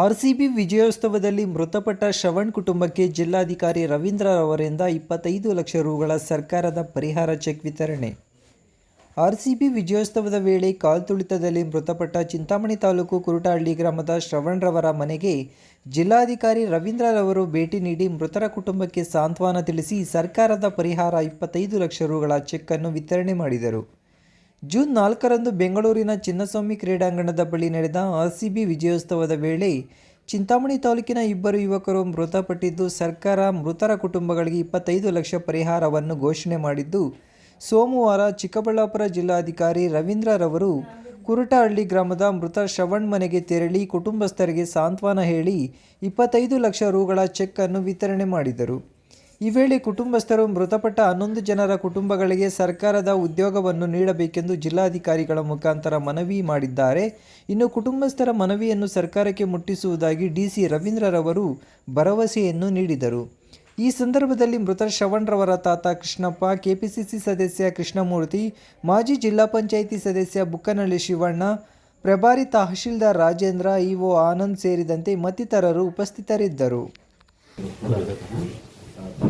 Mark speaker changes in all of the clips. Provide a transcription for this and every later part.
Speaker 1: RCB ವಿಜಯೋತ್ಸವದಲ್ಲಿ ಮೃತಪಟ್ಟ ಶ್ರವಣ್ ಕುಟುಂಬಕ್ಕೆ ಜಿಲ್ಲಾಧಿಕಾರಿ ರವೀಂದ್ರ ಅವರಿಂದ ಇಪ್ಪತ್ತೈದು ಲಕ್ಷ ರುಗಳ ಸರ್ಕಾರದ ಪರಿಹಾರ ಚೆಕ್ ವಿತರಣೆ. ಆರ್ಸಿಬಿ ವಿಜಯೋತ್ಸವದ ವೇಳೆ ಕಾಲ್ತುಳಿತದಲ್ಲಿ ಮೃತಪಟ್ಟ ಚಿಂತಾಮಣಿ ತಾಲೂಕು ಕುರುಟಹಳ್ಳಿ ಗ್ರಾಮದ ಶ್ರವಣ್ರವರ ಮನೆಗೆ ಜಿಲ್ಲಾಧಿಕಾರಿ ರವೀಂದ್ರರವರು ಭೇಟಿ ನೀಡಿ ಮೃತರ ಕುಟುಂಬಕ್ಕೆ ಸಾಂತ್ವನ ತಿಳಿಸಿ ಸರ್ಕಾರದ ಪರಿಹಾರ ಇಪ್ಪತ್ತೈದು ಲಕ್ಷ ರುಗಳ ಚೆಕ್ ಅನ್ನು ವಿತರಣೆ ಮಾಡಿದರು. ಜೂನ್ ನಾಲ್ಕರಂದು ಬೆಂಗಳೂರಿನ ಚಿನ್ನಸ್ವಾಮಿ ಕ್ರೀಡಾಂಗಣದ ಬಳಿ ನಡೆದ ಆರ್ಸಿಬಿ ವಿಜಯೋತ್ಸವದ ವೇಳೆ ಚಿಂತಾಮಣಿ ತಾಲೂಕಿನ ಇಬ್ಬರು ಯುವಕರು ಮೃತಪಟ್ಟಿದ್ದು, ಸರ್ಕಾರ ಮೃತರ ಕುಟುಂಬಗಳಿಗೆ ಇಪ್ಪತ್ತೈದು ಲಕ್ಷ ಪರಿಹಾರವನ್ನು ಘೋಷಣೆ ಮಾಡಿದ್ದು, ಸೋಮವಾರ ಚಿಕ್ಕಬಳ್ಳಾಪುರ ಜಿಲ್ಲಾಧಿಕಾರಿ ರವೀಂದ್ರರವರು ಕುರುಟಹಳ್ಳಿ ಗ್ರಾಮದ ಮೃತ ಶ್ರವಣ್ ಮನೆಗೆ ತೆರಳಿ ಕುಟುಂಬಸ್ಥರಿಗೆ ಸಾಂತ್ವನ ಹೇಳಿ ಇಪ್ಪತ್ತೈದು ಲಕ್ಷ ರೂಗಳ ಚೆಕ್ ಅನ್ನು ವಿತರಣೆ ಮಾಡಿದರು. ಈ ವೇಳೆ ಕುಟುಂಬಸ್ಥರು ಮೃತಪಟ್ಟ ಹನ್ನೊಂದು ಜನರ ಕುಟುಂಬಗಳಿಗೆ ಸರ್ಕಾರದ ಉದ್ಯೋಗವನ್ನು ನೀಡಬೇಕೆಂದು ಜಿಲ್ಲಾಧಿಕಾರಿಗಳ ಮುಖಾಂತರ ಮನವಿ ಮಾಡಿದ್ದಾರೆ. ಇನ್ನು ಕುಟುಂಬಸ್ಥರ ಮನವಿಯನ್ನು ಸರ್ಕಾರಕ್ಕೆ ಮುಟ್ಟಿಸುವುದಾಗಿ ಡಿಸಿ ರವೀಂದ್ರರವರು ಭರವಸೆಯನ್ನು ನೀಡಿದರು. ಈ ಸಂದರ್ಭದಲ್ಲಿ ಮೃತ ಶ್ರವಣ್ರವರ ತಾತ ಕೃಷ್ಣಪ್ಪ, ಕೆಪಿಸಿಸಿ ಸದಸ್ಯ ಕೃಷ್ಣಮೂರ್ತಿ, ಮಾಜಿ ಜಿಲ್ಲಾ ಪಂಚಾಯಿತಿ ಸದಸ್ಯ ಬುಕ್ಕನಹಳ್ಳಿ ಶಿವಣ್ಣ, ಪ್ರಭಾರಿ ತಹಶೀಲ್ದಾರ್ ರಾಜೇಂದ್ರ, ಇಒ ಆನಂದ್ ಸೇರಿದಂತೆ ಮತ್ತಿತರರು ಉಪಸ್ಥಿತರಿದ್ದರು.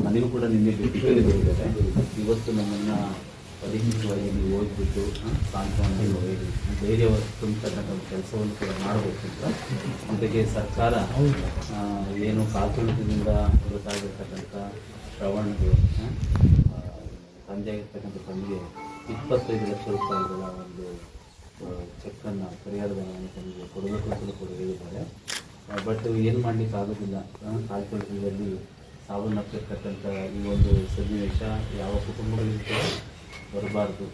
Speaker 2: ನನಗೂ ಕೂಡ ನಿನ್ನೆ ಭೇಟಿಗಳಿದ್ದಾರೆ ಇವತ್ತು ನಮ್ಮನ್ನು ಪರಿಹಿತವಾಗಿ ನೀವು ಓದ್ಬಿಟ್ಟು ಸಾಂತ್ವನ ಧೈರ್ಯ ತುಂಬತಕ್ಕಂಥ ಕೆಲಸವನ್ನು ಕೂಡ ಮಾಡಬೇಕು ಅಂತ ಜೊತೆಗೆ ಸರ್ಕಾರ ಏನು ಕಾತುಳಿತದಿಂದ ಹೊರತಾಗಿರ್ತಕ್ಕಂಥ ಶ್ರವಣಗಳು ತಂದೆ ಆಗಿರ್ತಕ್ಕಂಥ ತಂದೆಗೆ ಇಪ್ಪತ್ತೈದು ಲಕ್ಷ ರೂಪಾಯಿಗಳ ಒಂದು ಚೆಕ್ಕನ್ನು ಪರಿಹಾರದ ತಮಗೆ ಕೊಡಬೇಕು ಅಂತ ಕೂಡ ಹೇಳಿದ್ದಾರೆ. ಬಟ್ ಏನು ಮಾಡಲಿಕ್ಕೆ ಆಗೋದಿಲ್ಲ ಕಾಲ್ಕೊಳಿತದಲ್ಲಿ ಸಾವನ್ನಪ್ಪಿರ್ತಕ್ಕಂಥ ಈ ಒಂದು ಸನ್ನಿವೇಶ ಯಾವ ಕುಟುಂಬಗಳಿಗೂ ಕೂಡ ಬರಬಾರ್ದು.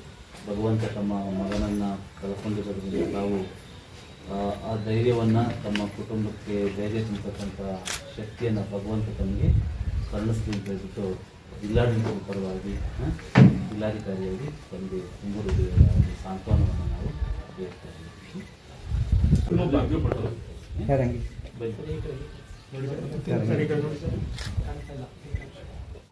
Speaker 2: ಭಗವಂತ ತಮ್ಮ ಮಗನನ್ನು ಕಳ್ಕೊಂಡಿರೋದ್ರಿಂದ ತಾವು ಆ, ಆ ಧೈರ್ಯವನ್ನು ತಮ್ಮ ಕುಟುಂಬಕ್ಕೆ ಧೈರ್ಯ ತುಂಬತಕ್ಕಂಥ ಶಕ್ತಿಯನ್ನು ಭಗವಂತ ತಮಗೆ ಕರುಣಿಸ್ಲಿ ಅಂತ ಹೇಳ್ಬಿಟ್ಟು ಜಿಲ್ಲಾಡಳಿತದ ಪರವಾಗಿ ಜಿಲ್ಲಾಧಿಕಾರಿಯಾಗಿ ತಂದೆ ತುಂಬರು ಸಾಂತ್ವನವನ್ನು ನಾವು ಹೇಳ್ತಾ ಇದ್ದೀವಿ. Gracias.